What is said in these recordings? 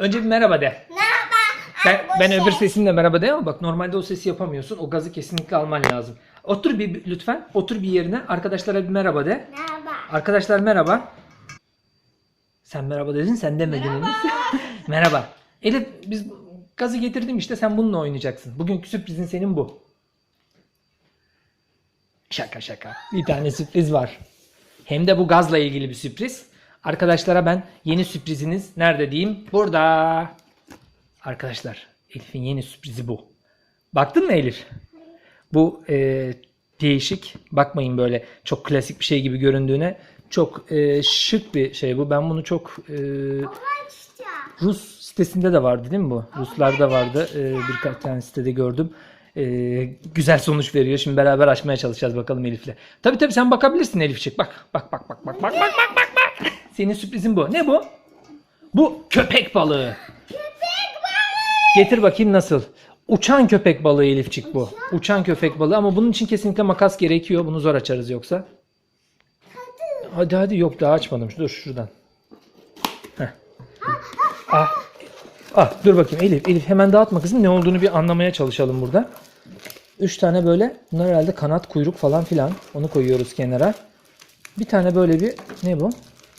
Önce bir merhaba de. Merhaba. Ben, ben şey- öbür sesimle merhaba de ama bak normalde o sesi yapamıyorsun. O gazı kesinlikle alman lazım. Otur bir lütfen. Otur bir yerine. Arkadaşlara bir merhaba de. Merhaba. Arkadaşlar merhaba. Sen merhaba dedin sen demedin henüz. merhaba. Elif biz gazı getirdim işte sen bununla oynayacaksın. Bugünkü sürprizin senin bu. Şaka şaka. Bir tane sürpriz var. Hem de bu gazla ilgili bir sürpriz. Arkadaşlara ben yeni sürpriziniz nerede diyeyim? Burada. Arkadaşlar Elif'in yeni sürprizi bu. Baktın mı Elif? Bu e, değişik. Bakmayın böyle çok klasik bir şey gibi göründüğüne. Çok e, şık bir şey bu. Ben bunu çok e, Rus sitesinde de vardı değil mi bu? Ruslarda vardı. E, birkaç tane sitede gördüm. E, güzel sonuç veriyor. Şimdi beraber açmaya çalışacağız bakalım Elif'le. Tabii tabii sen bakabilirsin Elif'ciğim. Bak bak bak bak bak bak bak bak. Senin sürprizin bu. Ne bu? Bu köpek balığı. Getir bakayım nasıl. Uçan köpek balığı Elifçik bu. Uçan köpek balığı ama bunun için kesinlikle makas gerekiyor. Bunu zor açarız yoksa. Hadi hadi yok daha açmadım. Dur şuradan. Heh. Ah. Ah dur bakayım Elif. Elif hemen dağıtma kızım. Ne olduğunu bir anlamaya çalışalım burada. Üç tane böyle bunlar herhalde kanat kuyruk falan filan. Onu koyuyoruz kenara. Bir tane böyle bir ne bu?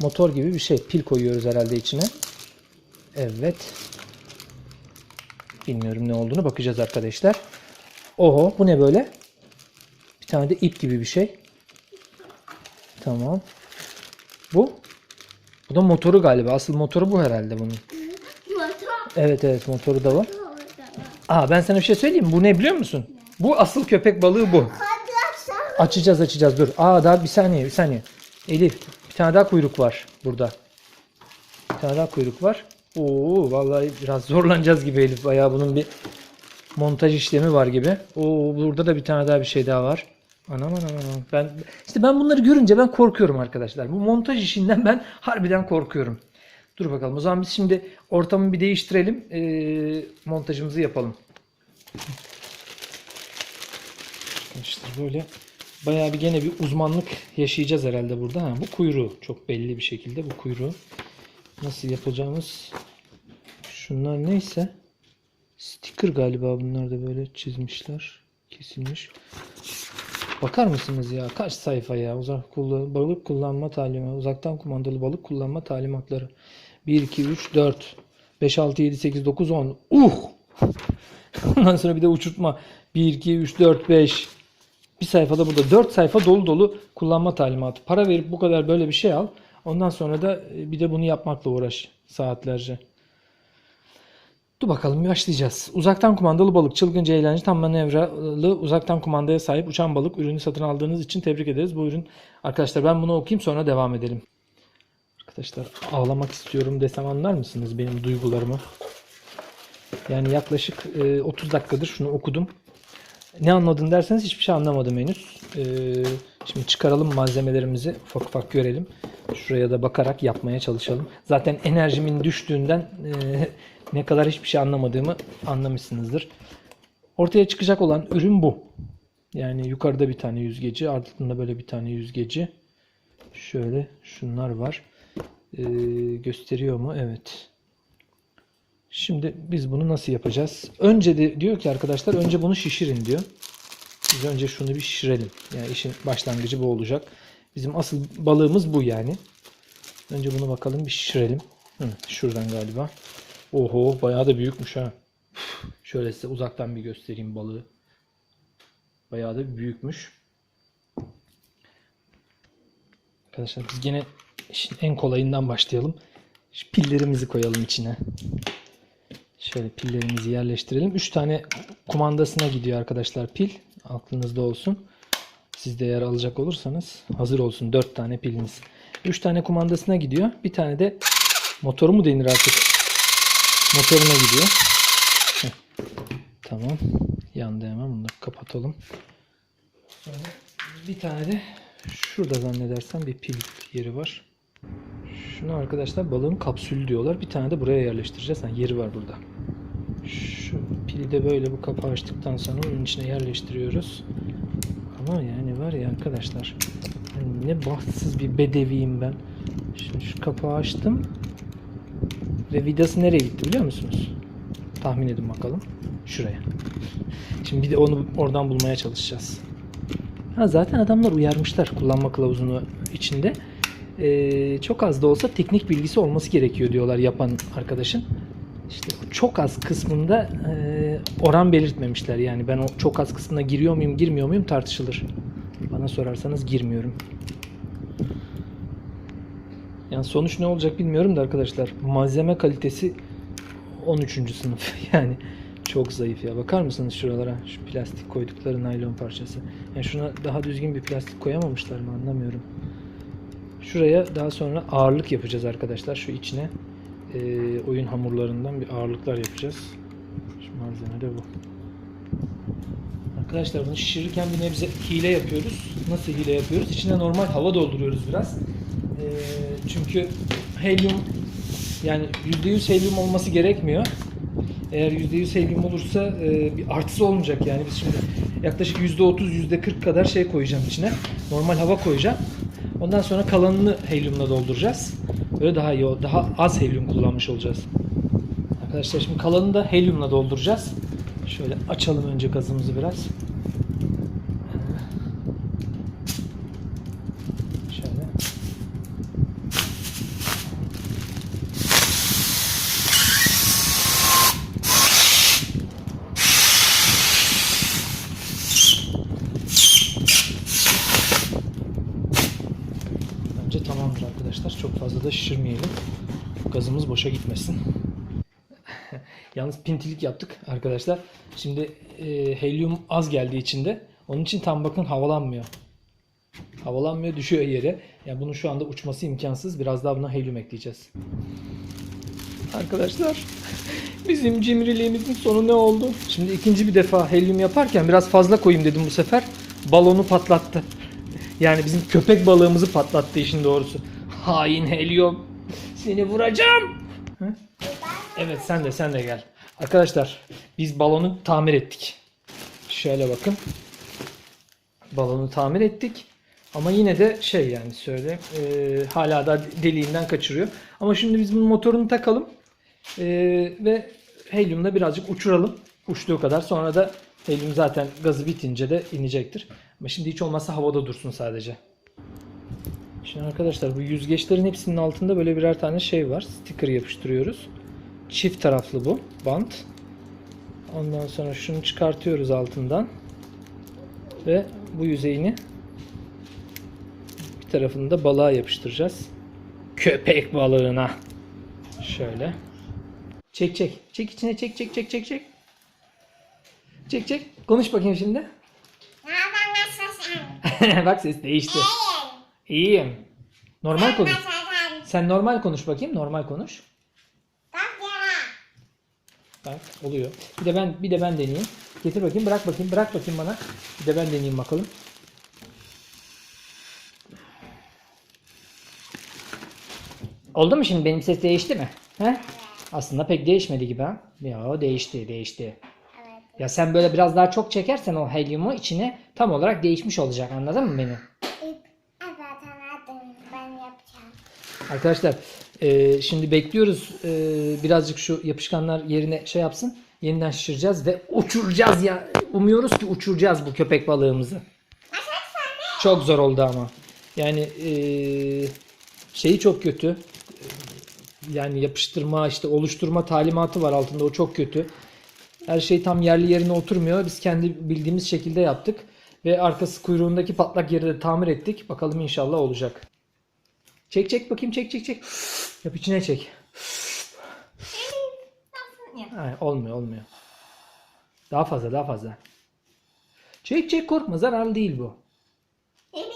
Motor gibi bir şey. Pil koyuyoruz herhalde içine. Evet. Bilmiyorum ne olduğunu bakacağız arkadaşlar. Oho bu ne böyle? Bir tane de ip gibi bir şey. Tamam. Bu? Bu da motoru galiba. Asıl motoru bu herhalde bunun. Motor. Evet evet motoru da var. Aa ben sana bir şey söyleyeyim mi? Bu ne biliyor musun? Bu asıl köpek balığı bu. Açacağız açacağız dur. Aa daha bir saniye bir saniye. Elif bir tane daha kuyruk var burada. Bir tane daha kuyruk var. Oo vallahi biraz zorlanacağız gibi Elif. Bayağı bunun bir montaj işlemi var gibi. Oo burada da bir tane daha bir şey daha var. Anam anam anam. Ben işte ben bunları görünce ben korkuyorum arkadaşlar. Bu montaj işinden ben harbiden korkuyorum. Dur bakalım. O zaman biz şimdi ortamı bir değiştirelim. Ee, montajımızı yapalım. İşte böyle bayağı bir gene bir uzmanlık yaşayacağız herhalde burada. Ha, bu kuyruğu çok belli bir şekilde bu kuyruğu nasıl yapacağımız şunlar neyse. Sticker galiba bunlar da böyle çizmişler kesilmiş. Bakar mısınız ya kaç sayfa ya? Uzak kullan balık kullanma talimatı uzaktan kumandalı balık kullanma talimatları. 1 2 3 4 5 6 7 8 9 10 uh! Ondan sonra bir de uçurtma. 1 2 3 4 5 bir sayfada burada 4 sayfa dolu dolu kullanma talimatı. Para verip bu kadar böyle bir şey al. Ondan sonra da e, bir de bunu yapmakla uğraş saatlerce. Dur bakalım başlayacağız. Uzaktan kumandalı balık, çılgınca eğlence, tam manevralı, uzaktan kumandaya sahip uçan balık ürünü satın aldığınız için tebrik ederiz. Bu ürün arkadaşlar ben bunu okuyayım sonra devam edelim. Arkadaşlar ağlamak istiyorum desem anlar mısınız benim duygularımı? Yani yaklaşık e, 30 dakikadır şunu okudum. Ne anladın derseniz hiçbir şey anlamadım henüz. Ee, şimdi çıkaralım malzemelerimizi ufak ufak görelim. Şuraya da bakarak yapmaya çalışalım. Zaten enerjimin düştüğünden e, ne kadar hiçbir şey anlamadığımı anlamışsınızdır. Ortaya çıkacak olan ürün bu. Yani yukarıda bir tane yüzgeci, altında böyle bir tane yüzgeci. Şöyle şunlar var. Ee, gösteriyor mu? Evet. Şimdi biz bunu nasıl yapacağız? Önce de diyor ki arkadaşlar önce bunu şişirin diyor. Biz önce şunu bir şişirelim. Yani işin başlangıcı bu olacak. Bizim asıl balığımız bu yani. Önce bunu bakalım bir şişirelim. Hı, şuradan galiba. Oho bayağı da büyükmüş ha. Şöyle size uzaktan bir göstereyim balığı. Bayağı da büyükmüş. Arkadaşlar biz gene işin en kolayından başlayalım. Şu pillerimizi koyalım içine. Şöyle pillerimizi yerleştirelim. 3 tane kumandasına gidiyor arkadaşlar pil. Aklınızda olsun. Siz de eğer alacak olursanız hazır olsun 4 tane piliniz. 3 tane kumandasına gidiyor. Bir tane de motoru mu denir artık? Motoruna gidiyor. Heh. Tamam. Yandı hemen. Da kapatalım. Sonra bir tane de şurada zannedersem bir pil yeri var. Şunu arkadaşlar balığın kapsülü diyorlar. Bir tane de buraya yerleştireceğiz. Yani yeri var burada. Şu pili de böyle bu kapağı açtıktan sonra onun içine yerleştiriyoruz. Ama yani var ya arkadaşlar hani ne bahtsız bir bedeviyim ben. Şimdi şu kapağı açtım. Ve vidası nereye gitti biliyor musunuz? Tahmin edin bakalım. Şuraya. Şimdi bir de onu oradan bulmaya çalışacağız. Ha, zaten adamlar uyarmışlar kullanma kılavuzunu içinde. Ee, çok az da olsa teknik bilgisi olması gerekiyor diyorlar yapan arkadaşın. İşte çok az kısmında e, oran belirtmemişler. Yani ben o çok az kısmına giriyor muyum girmiyor muyum tartışılır. Bana sorarsanız girmiyorum. Yani sonuç ne olacak bilmiyorum da arkadaşlar. Malzeme kalitesi 13. sınıf. Yani çok zayıf ya. Bakar mısınız şuralara? Şu plastik koydukları naylon parçası. Yani şuna daha düzgün bir plastik koyamamışlar mı anlamıyorum. Şuraya daha sonra ağırlık yapacağız arkadaşlar. Şu içine e, oyun hamurlarından bir ağırlıklar yapacağız. Şu malzeme de bu. Arkadaşlar bunu şişirirken bir nebze hile yapıyoruz. Nasıl hile yapıyoruz? İçine normal hava dolduruyoruz biraz. E, çünkü helyum yani %100 helyum olması gerekmiyor. Eğer %100 helyum olursa e, bir artısı olmayacak yani biz şimdi yaklaşık %30 %40 kadar şey koyacağım içine. Normal hava koyacağım. Ondan sonra kalanını helyumla dolduracağız. Böyle daha iyi, daha az helyum kullanmış olacağız. Arkadaşlar şimdi kalanını da helyumla dolduracağız. Şöyle açalım önce gazımızı biraz. Fazla da şişirmeyelim. Gazımız boşa gitmesin. Yalnız pintilik yaptık arkadaşlar. Şimdi e, helyum az geldi içinde. Onun için tam bakın havalanmıyor. Havalanmıyor, düşüyor yere. Yani bunun şu anda uçması imkansız. Biraz daha buna helyum ekleyeceğiz. Arkadaşlar bizim cimriliğimizin sonu ne oldu? Şimdi ikinci bir defa helyum yaparken biraz fazla koyayım dedim bu sefer. Balonu patlattı. Yani bizim köpek balığımızı patlattı işin doğrusu. Hain helyum. Seni vuracağım. Evet sen de sen de gel. Arkadaşlar biz balonu tamir ettik. Şöyle bakın. Balonu tamir ettik. Ama yine de şey yani söyle e, hala da deliğinden kaçırıyor. Ama şimdi biz bunun motorunu takalım. E, ve helyumla birazcık uçuralım. Uçtuğu kadar. Sonra da helyum zaten gazı bitince de inecektir. Ama şimdi hiç olmazsa havada dursun sadece. Şimdi arkadaşlar bu yüzgeçlerin hepsinin altında böyle birer tane şey var. Sticker yapıştırıyoruz. Çift taraflı bu bant. Ondan sonra şunu çıkartıyoruz altından. Ve bu yüzeyini bir tarafını da balığa yapıştıracağız. Köpek balığına. Şöyle. Çek çek. Çek içine çek çek çek çek çek. Çek çek. Konuş bakayım şimdi. Bak ses değişti. İyiyim. Normal konuş. Sen normal konuş bakayım. Normal konuş. Bak oluyor. Bir de ben bir de ben deneyeyim. Getir bakayım, bırak bakayım, bırak bakayım bana. Bir de ben deneyeyim bakalım. Oldu mu şimdi benim ses değişti mi? He? Aslında pek değişmedi gibi ha. Ya değişti, değişti. Evet. Ya sen böyle biraz daha çok çekersen o helyumu içine tam olarak değişmiş olacak. Anladın mı beni? İp. Evet anladım. Ben yapacağım. Arkadaşlar e, şimdi bekliyoruz e, birazcık şu yapışkanlar yerine şey yapsın. Yeniden şişireceğiz ve uçuracağız ya. Umuyoruz ki uçuracağız bu köpek balığımızı. Çok zor oldu ama. Yani e, şeyi çok kötü. Yani yapıştırma işte oluşturma talimatı var altında o çok kötü. Her şey tam yerli yerine oturmuyor. Biz kendi bildiğimiz şekilde yaptık. Ve arkası kuyruğundaki patlak yeri de tamir ettik. Bakalım inşallah olacak. Çek çek bakayım çek çek çek. Yap içine çek. Nasıl yap? Ha, olmuyor olmuyor. Daha fazla daha fazla. Çek çek korkma zararlı değil bu. Elif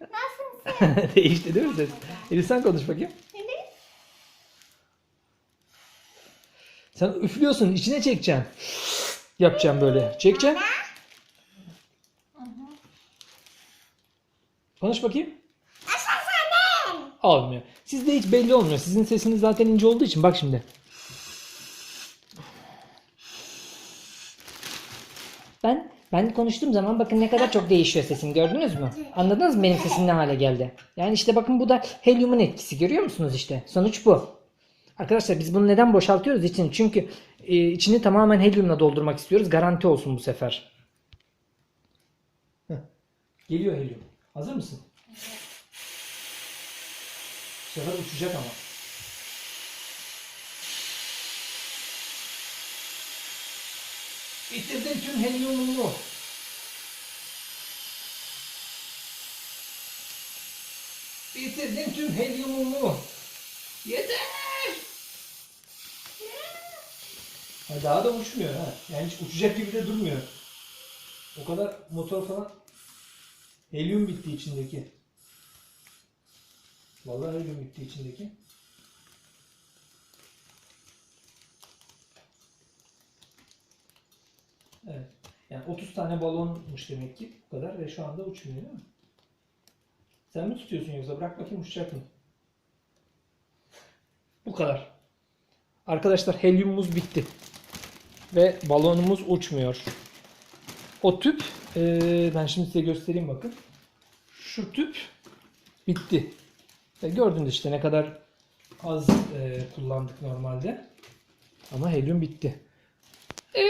nasılsın? Değişti değil mi ses? Elif sen konuş bakayım. Elif. Sen üflüyorsun içine çekeceksin. Yapacağım böyle. Çekeceksin. Konuş bakayım. Olmuyor. Sizde hiç belli olmuyor. Sizin sesiniz zaten ince olduğu için. Bak şimdi. Ben ben konuştuğum zaman bakın ne kadar çok değişiyor sesim gördünüz mü? Anladınız mı benim sesim ne hale geldi? Yani işte bakın bu da helyumun etkisi görüyor musunuz işte? Sonuç bu. Arkadaşlar biz bunu neden boşaltıyoruz için? Çünkü e, içini tamamen helyumla doldurmak istiyoruz. Garanti olsun bu sefer. Heh. Geliyor helyum. Hazır mısın? Bu sefer uçacak ama. Bitirdim tüm helyumumu. Bitirdim tüm helyumumu. Yeter. Ha, daha da uçmuyor ha. Yani hiç uçacak gibi de durmuyor. O kadar motor falan helyum bitti içindeki. Vallahi helyum bitti içindeki. Evet. Yani 30 tane balonmuş demek ki bu kadar ve şu anda uçmuyor değil mi? Sen mi tutuyorsun yoksa bırak bakayım uçacak mı? Bu kadar. Arkadaşlar helyumumuz bitti. Ve balonumuz uçmuyor. O tüp eee, ben şimdi size göstereyim bakın. Şu tüp bitti. Ve gördünüz işte ne kadar az eee, kullandık normalde. Ama helyum bitti. Eee,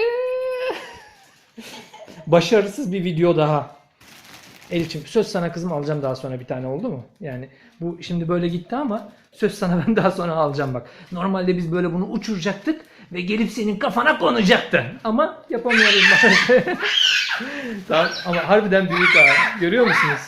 Başarısız bir video daha. Elçim söz sana kızım alacağım daha sonra bir tane oldu mu? Yani bu şimdi böyle gitti ama söz sana ben daha sonra alacağım bak. Normalde biz böyle bunu uçuracaktık ve gelip senin kafana konacaktı. Ama yapamıyoruz maalesef. Tamam, ama harbiden büyük ha. Görüyor musunuz?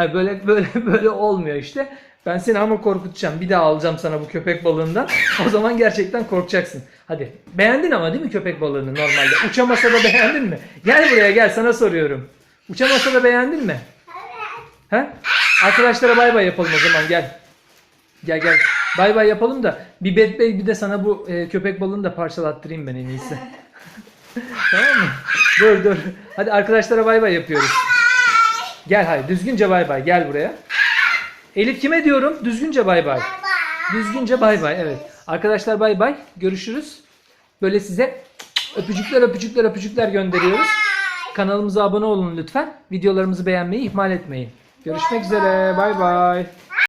Hayır böyle böyle böyle olmuyor işte. Ben seni ama korkutacağım. Bir daha alacağım sana bu köpek balığından. O zaman gerçekten korkacaksın. Hadi. Beğendin ama değil mi köpek balığını normalde? Uçamasa da beğendin mi? Gel buraya gel sana soruyorum. Uçamasa da beğendin mi? He? Arkadaşlara bay bay yapalım o zaman gel. Gel gel. Bay bay yapalım da bir bet bey bir de sana bu e, köpek balığını da parçalattırayım ben en iyisi. tamam mı? Dur dur. Hadi arkadaşlara bay bay yapıyoruz. Gel hayır düzgünce bay bay gel buraya. Elif kime diyorum? Düzgünce bay bay. Düzgünce bay bay evet. Arkadaşlar bay bay. Görüşürüz. Böyle size öpücükler öpücükler öpücükler gönderiyoruz. Kanalımıza abone olun lütfen. Videolarımızı beğenmeyi ihmal etmeyin. Görüşmek üzere. Bay bay.